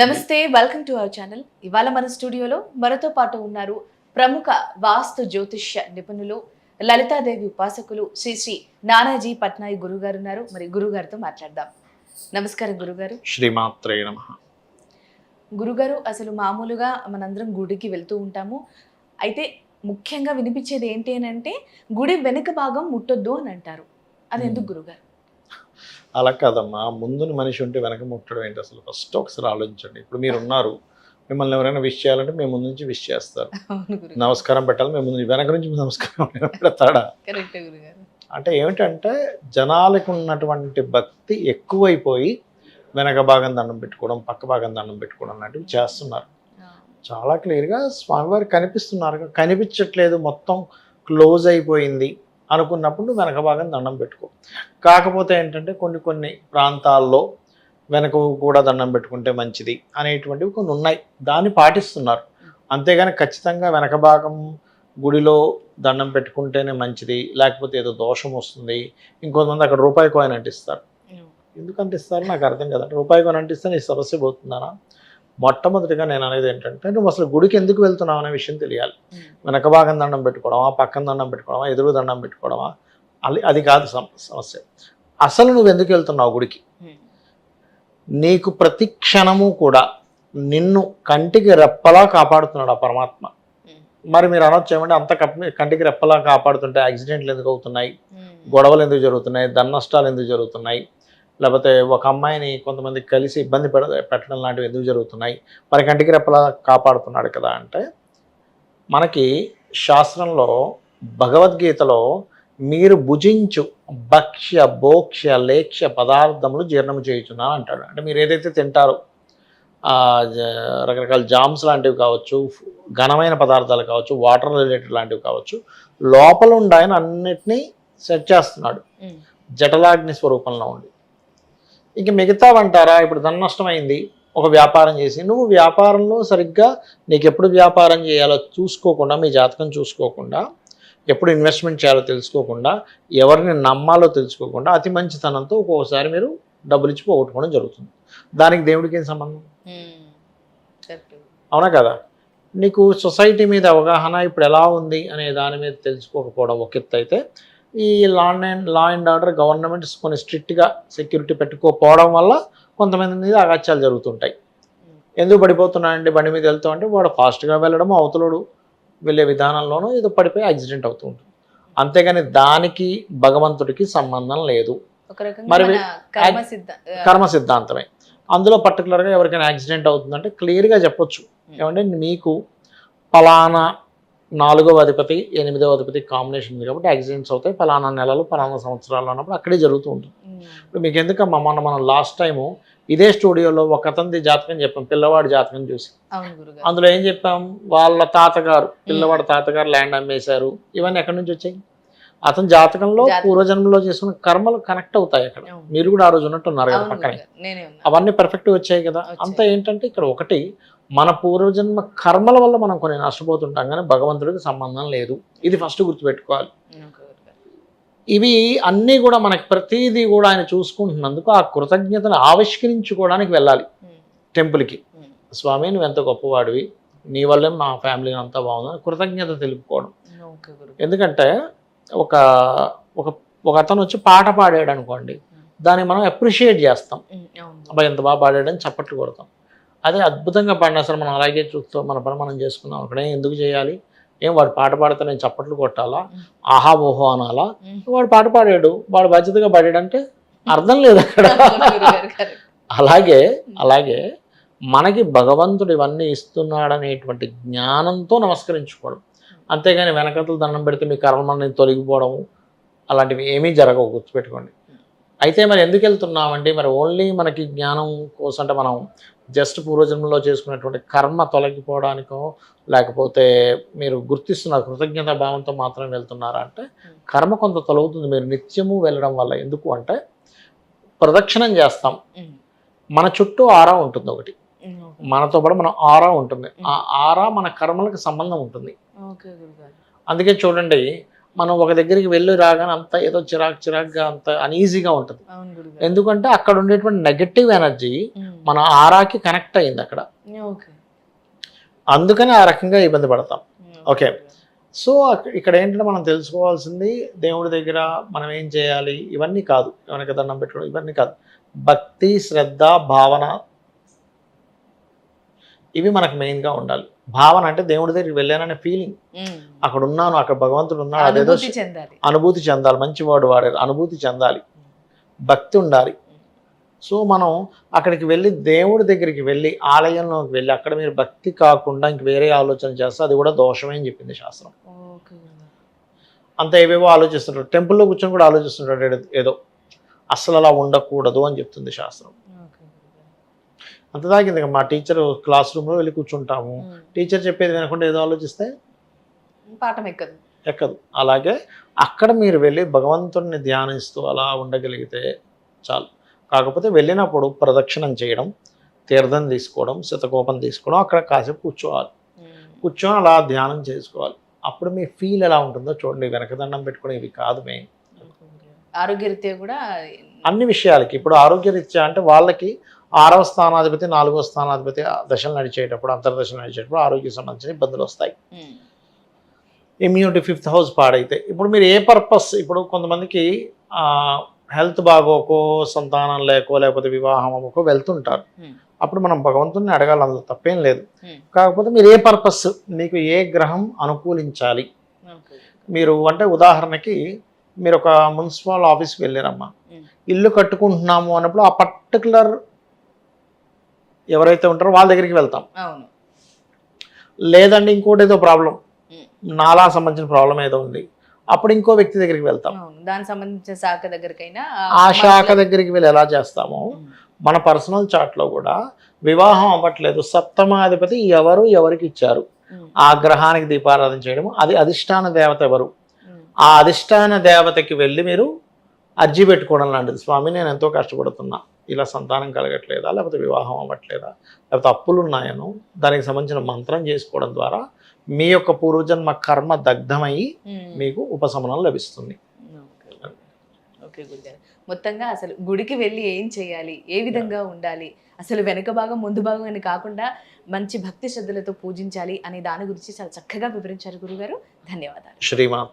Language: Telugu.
నమస్తే వెల్కమ్ టు అవర్ ఛానల్ ఇవాళ మన స్టూడియోలో మనతో పాటు ఉన్నారు ప్రముఖ వాస్తు జ్యోతిష్య నిపుణులు లలితాదేవి ఉపాసకులు శ్రీ శ్రీ నానాజీ పట్నాయక్ గురువు గారు ఉన్నారు. మరి గురువు గారితో మాట్లాడదాం. నమస్కారం గురుగారు. శ్రీమాత్రే నమ. గురుగారు అసలు మామూలుగా మనందరం గుడికి వెళ్తూ ఉంటాము. అయితే ముఖ్యంగా వినిపించేది ఏంటి అని అంటే గుడి వెనుక భాగం ముట్టొద్దు అని అంటారు. అది ఎందుకు గురుగారు? అలా కాదమ్మా. ముందుని మనిషి ఉంటే వెనక ముట్టడం ఏంటి అసలు? ఫస్ట్ ఒకసారి ఆలోచించండి. ఇప్పుడు మీరు ఉన్నారు మిమ్మల్ని ఎవరైనా విష్ చేయాలంటే మేము ముందు నుంచి విష్ చేస్తారు. నమస్కారం పెట్టాలి మేము ముందు వెనక నుంచి నమస్కారం పెడతాడా? అంటే ఏమిటంటే జనాలకు ఉన్నటువంటి భక్తి ఎక్కువైపోయి వెనక భాగం దండం పెట్టుకోవడం పక్క భాగం దండం పెట్టుకోవడం లాంటివి చేస్తున్నారు. చాలా క్లియర్గా స్వామివారు కనిపిస్తున్నారు. కనిపించట్లేదు. మొత్తం క్లోజ్ అయిపోయింది. అనుకున్నప్పుడు వెనక భాగం దండం పెట్టుకో. కాకపోతే ఏంటంటే కొన్ని కొన్ని ప్రాంతాల్లో వెనక కూడా దండం పెట్టుకుంటే మంచిది అనేటువంటివి కొన్ని ఉన్నాయి. దాన్ని పాటిస్తున్నారు. అంతేగాని ఖచ్చితంగా వెనక భాగం గుడిలో దండం పెట్టుకుంటేనే మంచిది లేకపోతే ఏదో దోషం వస్తుంది. ఇంకొంతమంది అక్కడ రూపాయి కాయిన్ అంటిస్తారు. ఎందుకు అంటిస్తారు? నాకు అర్థం కదా. రూపాయి కాయిన్ అంటిస్తే నీ సమస్య పోతుందనా? మొట్టమొదటిగా నేను అనేది ఏంటంటే నువ్వు అసలు గుడికి ఎందుకు వెళ్తున్నావు? అనే విషయం తెలియాలి. వెనక భాగం దండం పెట్టుకోవడమా పక్కన దండం పెట్టుకోవడమా ఎదురు దండం పెట్టుకోవడమా అది అది కాదు సమ- సమస్య. అసలు నువ్వు ఎందుకు వెళ్తున్నావు గుడికి? నీకు ప్రతి క్షణము కూడా నిన్ను కంటికి రెప్పలా కాపాడుతున్నాడు ఆ పరమాత్మ. మరి మీరు అనొచ్చు ఏమంటే అంత కంటికి రెప్పలా కాపాడుతుంటే యాక్సిడెంట్లు ఎందుకు అవుతున్నాయి? గొడవలు ఎందుకు జరుగుతున్నాయి? ధననష్టాలు ఎందుకు జరుగుతున్నాయి? లేకపోతే ఒక అమ్మాయిని కొంతమంది కలిసి ఇబ్బంది పెడ పెట్టడం లాంటివి ఎందుకు జరుగుతున్నాయి? మరి కంటికి రెప్పలా కాపాడుతున్నాడు కదా అంటే మనకి శాస్త్రంలో భగవద్గీతలో మీరు భుజించు భక్ష్య భోక్ష్య లేక్ష్య పదార్థములు జీర్ణము చేయుచున్నాను అంటాడు. అంటే మీరు ఏదైతే తింటారో రకరకాల జామ్స్ లాంటివి కావచ్చు ఘనమైన పదార్థాలు కావచ్చు వాటర్ రిలేటెడ్ లాంటివి కావచ్చు లోపల ఉండి ఆయన అన్నిటినీ సెట్ చేస్తున్నాడు. జటలాగ్ని స్వరూపంలో ఉండి. ఇంక మిగతావంటారా? ఇప్పుడు ధన నష్టం అయింది ఒక వ్యాపారం చేసి నువ్వు వ్యాపారంలో సరిగ్గా నీకు ఎప్పుడు వ్యాపారం చేయాలో చూసుకోకుండా మీ జాతకం చూసుకోకుండా ఎప్పుడు ఇన్వెస్ట్మెంట్ చేయాలో తెలుసుకోకుండా ఎవరిని నమ్మాలో తెలుసుకోకుండా అతి మంచితనంతో ఒక్కొక్కసారి మీరు డబ్బులు ఇచ్చి పోగొట్టుకోవడం జరుగుతుంది. దానికి దేవుడికి ఏం సంబంధం? అవునా కదా? నీకు సొసైటీ మీద అవగాహన ఇప్పుడు ఎలా ఉంది అనే దాని మీద తెలుసుకోకపోవడం ఒక ఎత్తు అయితే ఈ law and law and order government కొన్ని స్ట్రిక్ట్గా సెక్యూరిటీ పెట్టుకోకపోవడం వల్ల కొంతమంది మీద అగాత్యాలు జరుగుతుంటాయి. ఎందుకు పడిపోతున్నాయండి? బండి మీద వెళ్తూ అంటే వాడు ఫాస్ట్గా వెళ్ళడం అవతలుడు వెళ్ళే విధానంలోనూ ఏదో పడిపోయి యాక్సిడెంట్ అవుతూ ఉంటుంది. అంతేగాని దానికి భగవంతుడికి సంబంధం లేదు. మరి కర్మ సిద్ధ కర్మ సిద్ధాంతమే. అందులో పర్టికులర్గా ఎవరికైనా యాక్సిడెంట్ అవుతుందంటే క్లియర్గా చెప్పొచ్చు. ఏమంటే మీకు ఫలానా నాలుగవ అధిపతి ఎనిమిదవ అధిపతి కాంబినేషన్ ఉంది కాబట్టి యాక్సిడెంట్స్ అవుతాయి. ఫలానా నెలలు ఫలానా సంవత్సరాలు అన్నప్పుడు అక్కడే జరుగుతూ ఉంటుంది. ఇప్పుడు మీకు ఎందుకమ్మా మొన్న మనం లాస్ట్ టైము ఇదే స్టూడియోలో ఒక అతనిది జాతకం చెప్పాం పిల్లవాడి జాతకం చూసి. అందులో ఏం చెప్పాం? వాళ్ళ తాతగారు పిల్లవాడి తాతగారు ల్యాండ్ అమ్మేశారు. ఇవన్నీ ఎక్కడి నుంచి వచ్చాయి? అతని జాతకంలో జాతకం. పూర్వజన్మలో చేసుకున్న కర్మలు కనెక్ట్ అవుతాయి అక్కడ. మీరు కూడా ఆ రోజు ఉన్నట్టు ఉన్నారు కదా పక్కనే. అవన్నీ పర్ఫెక్ట్ వచ్చాయి కదా. అంతా ఏంటంటే ఇక్కడ ఒకటి మన పూర్వజన్మ కర్మల వల్ల మనం కొన్ని నష్టపోతుంటాం కానీ భగవంతుడికి సంబంధం లేదు ఇది ఫస్ట్ గుర్తుపెట్టుకోవాలి. ఇవి అన్నీ కూడా మనకి ప్రతిదీ కూడా ఆయన చూసుకుంటున్నందుకు ఆ కృతజ్ఞతను ఆవిష్కరించుకోవడానికి వెళ్ళాలి. టెంపుల్కి. స్వామి నువ్వు ఎంత గొప్పవాడివి నీ వల్లే మా ఫ్యామిలీ అంతా బాగుందని కృతజ్ఞత తెలుపుకోవడం. ఎందుకంటే ఒక ఒక ఒక అతను వచ్చి పాట పాడాడు అనుకోండి దాన్ని మనం అప్రిషియేట్ చేస్తాం. అబ్బాయి ఎంత బాగా పాడాడని చప్పట్లు కొడతాం అదే అద్భుతంగా పాడిన అసలు మనం అలాగే చూస్తూ మన పని మనం చేసుకున్నాం. అక్కడ ఎందుకు చేయాలి? ఏం వాడు పాట పాడితే నేను చప్పట్లు కొట్టాలా? ఆహా ఓహో అనాలా. వాడు పాట పాడాడు. వాడు బాధ్యతగా పాడాడంటే అర్థం లేదు అక్కడ. అలాగే అలాగే మనకి భగవంతుడు ఇవన్నీ ఇస్తున్నాడనేటువంటి జ్ఞానంతో నమస్కరించుకోవడం. అంతేగాని వెనకతలు దండం పెడితే మీ కర్మని తొలగిపోవడం అలాంటివి ఏమీ జరగవు. గుర్తుపెట్టుకోండి. అయితే మరి ఎందుకు వెళ్తున్నామంటే మరి ఓన్లీ మనకి జ్ఞానం కోసం అంటే మనం జస్ట్ పూర్వజన్మలో చేసుకున్నటువంటి కర్మ తొలగిపోవడానికో లేకపోతే మీరు గుర్తిస్తున్న కృతజ్ఞత భావంతో మాత్రం వెళ్తున్నారా అంటే కర్మ కొంత తొలగుతుంది. మీరు నిత్యము వెళ్ళడం వల్ల ఎందుకు అంటే ప్రదక్షిణం చేస్తాం. మన చుట్టూ ఆరా ఉంటుంది ఒకటి. మనతో పాటు మన ఆరా ఉంటుంది. ఆ ఆరా మన కర్మలకు సంబంధం ఉంటుంది. అందుకే చూడండి మనం ఒక దగ్గరికి వెళ్ళి రాగానే అంత ఏదో చిరాకు చిరాకుగా అంత అన్ఈజీగా ఉంటుంది. ఎందుకంటే అక్కడ ఉండేటువంటి నెగటివ్ ఎనర్జీ. మన ఆరాకి కనెక్ట్ అయింది అక్కడ. ఓకే. అందుకని ఆ రకంగా ఇబ్బంది పడతాం. ఓకే. సో ఇక్కడ ఏంటంటే మనం తెలుసుకోవాల్సింది దేవుడి దగ్గర మనం ఏం చేయాలి? ఇవన్నీ కాదు. ఎవరికి దండం పెట్టుకోవడం ఇవన్నీ కాదు. భక్తి శ్రద్ధ భావన ఇవి మనకు మెయిన్గా ఉండాలి. భావన అంటే దేవుడి దగ్గరికి వెళ్ళాననే ఫీలింగ్. అక్కడ ఉన్నాను అక్కడ భగవంతుడు ఉన్నాడు అదేదో అనుభూతి చెందాలి. మంచి వాడు వాడారు అనుభూతి చెందాలి. భక్తి ఉండాలి. సో మనం అక్కడికి వెళ్ళి దేవుడి దగ్గరికి వెళ్ళి ఆలయంలోకి వెళ్ళి అక్కడ మీరు భక్తి కాకుండా ఇంక వేరే ఆలోచన చేస్తే అది కూడా దోషమే అని చెప్పింది శాస్త్రం. అంత ఏవేవో ఆలోచిస్తుంటారు. టెంపుల్లో కూర్చొని కూడా ఆలోచిస్తుంటాడు ఏదో- అస్సలు అలా ఉండకూడదు అని చెప్తుంది శాస్త్రం. అంత ఇక మా టీచర్ క్లాస్ రూమ్లో వెళ్ళి కూర్చుంటాము. టీచర్ చెప్పేది వినకుండా ఏదో ఆలోచిస్తే పాఠం ఎక్కదు. ఎక్కదు. అలాగే అక్కడ మీరు వెళ్ళి భగవంతుడిని ధ్యానిస్తూ అలా ఉండగలిగితే చాలు. కాకపోతే వెళ్ళినప్పుడు ప్రదక్షిణం చేయడం తీర్థం తీసుకోవడం శతకోపం తీసుకోవడం అక్కడ కాసేపు కూర్చోవాలి. కూర్చొని అలా ధ్యానం చేసుకోవాలి. అప్పుడు మీ ఫీల్ ఎలా ఉంటుందో చూడండి. వెనకదండం పెట్టుకుని ఇవి కాదు మెయిన్. ఆరోగ్యరీత్యా కూడా అన్ని విషయాలకి. ఇప్పుడు ఆరోగ్యరీత్యా అంటే వాళ్ళకి ఆరవ స్థానాధిపతి నాలుగవ స్థానాధిపతి దశలు నడిచేటప్పుడు అంతర్దశలు నడిచేటప్పుడు ఆరోగ్య సంబంధించిన ఇబ్బందులు వస్తాయి. ఇమ్యూనిటీ ఫిఫ్త్ హౌస్ పాడైతే ఇప్పుడు మీరు ఏ పర్పస్ ఇప్పుడు కొంతమందికి హెల్త్ బాగోకో సంతానం లేకో లేకపోతే వివాహం అవ్వకో వెళ్తుంటారు Hmm. అప్పుడు మనం భగవంతుని అడగాలి అందులో తప్పేం లేదు Hmm. కాకపోతే మీరు ఏ పర్పస్ మీకు ఏ గ్రహం అనుకూలించాలి. మీరు అంటే ఉదాహరణకి మీరు ఒక మున్సిపల్ ఆఫీస్కి వెళ్ళారమ్మా Hmm. ఇల్లు కట్టుకుంటున్నాము అన్నప్పుడు ఆ పర్టికులర్ ఎవరైతే ఉంటారో వాళ్ళ దగ్గరికి వెళ్తాం. లేదండి ఇంకోటి ఏదో ప్రాబ్లం. నాలా సంబంధించిన ప్రాబ్లం ఏదో ఉంది. అప్పుడు ఇంకో వ్యక్తి దగ్గరికి వెళ్తాం. దానికి సంబంధించిన శాఖ దగ్గరకైనా ఆ శాఖ దగ్గరికి వెళ్ళి ఎలా చేస్తామో మన పర్సనల్ చాట్లో కూడా వివాహం అవ్వట్లేదు. సప్తమాధిపతి ఎవరు ఎవరికి ఇచ్చారు? ఆ గ్రహానికి దీపారాధన చేయడం అది అధిష్టాన దేవత ఎవరు? ఆ అధిష్టాన దేవతకి వెళ్ళి మీరు అర్జీ పెట్టుకోవడం లాంటిది. స్వామి నేను ఎంతో కష్టపడుతున్నా. ఇలా సంతానం కలగట్లేదా? లేకపోతే వివాహం అవ్వట్లేదా? లేకపోతే అప్పులు ఉన్నాయను? దానికి సంబంధించిన మంత్రం చేసుకోవడం ద్వారా మీ యొక్క పూర్వజన్మ కర్మ దగ్ధమై మీకు ఉపశమనం లభిస్తుంది. ఓకే. గురుగారు. మొత్తంగా అసలు గుడికి వెళ్ళి ఏం చేయాలి? ఏ విధంగా ఉండాలి? అసలు వెనక భాగం ముందు భాగం అని కాకుండా మంచి భక్తి శ్రద్ధలతో పూజించాలి అనే దాని గురించి చాలా చక్కగా వివరించారు గురుగారు. ధన్యవాదాలు. శ్రీమాత్రే.